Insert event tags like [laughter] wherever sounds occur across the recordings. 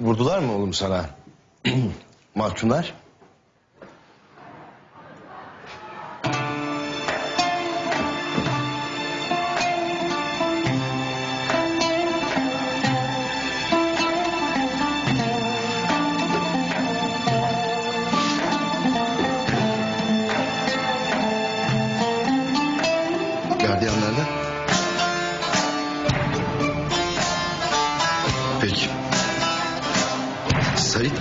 Vurdular mı oğlum sana? [clears throat] Mahkumlar? Gardiyanlardan? Peki. Sait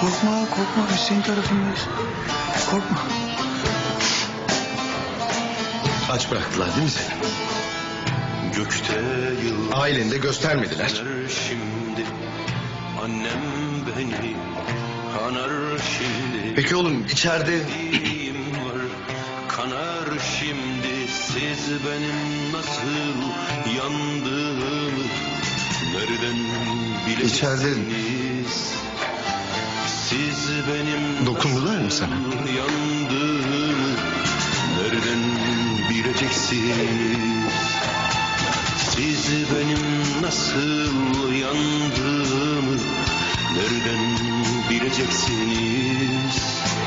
Korkma korkma biz senin tarafındayız. Korkma. aç bıraktılar değil mi seni? Gökte Ailende göstermediler. şimdi Annem beni kanar şimdi Peki oğlum içeride Yüreğim var kanar şimdi Siz benim nasıl yandığımı Nereden bileceksiniz İçeride- Siz benim Dokundular mı sana? Yandığımı Nereden bileceksiniz siz benim nasıl yandığımı nereden bileceksiniz?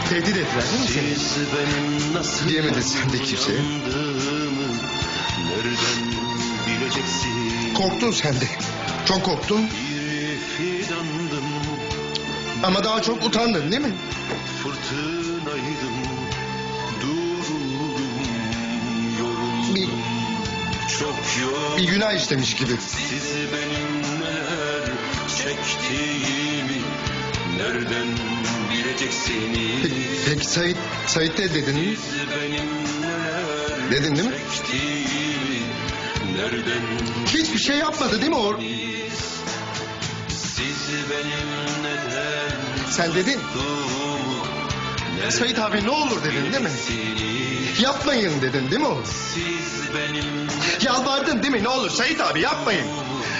tehdit ettiler değil mi seni? Siz benim nasıl Diyemedin sen de kimseye. yandığımı nereden bileceksiniz? Korktun sen de. Çok korktun ama daha çok utandın değil mi? fırtınaydım, durdum, yoruldum, Bir, çok yoruldum. bir günah işlemiş gibi. Siz benim neler çektiğimi nereden bileceksiniz? Peki, peki Sait, Sait de dedin mi? Siz benim neler Dedin değil mi? çektiğimi nereden Hiçbir şey yapmadı değil mi o? Sen dedin. Sait abi ne olur dedin değil mi? Yapmayın dedin değil mi oğlum? Yalvardın değil mi? Ne olur Sait abi yapmayın.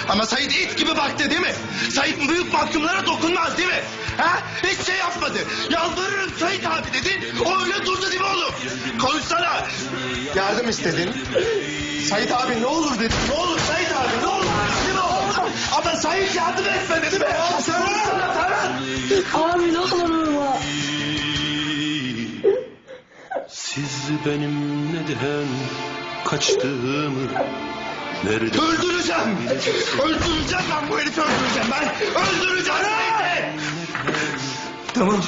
Ama Sait it gibi baktı değil mi? Sait büyük mahkumlara dokunmaz değil mi? Ha? Hiç şey yapmadı. Yalvarırım Sait abi dedin. O öyle durdu değil mi oğlum? Konuşsana. Yardım istedin. Sait abi ne olur dedin. Ne olur Sait abi ne olur. Değil mi oğlum? Ama Sait yardım etmedi değil mi? Ferhat. Abi ne olur. Siz benim neden kaçtığımı nereden Öldüreceğim. Öldüreceğim ben bu herifi öldüreceğim ben. Öldüreceğim. Tamam.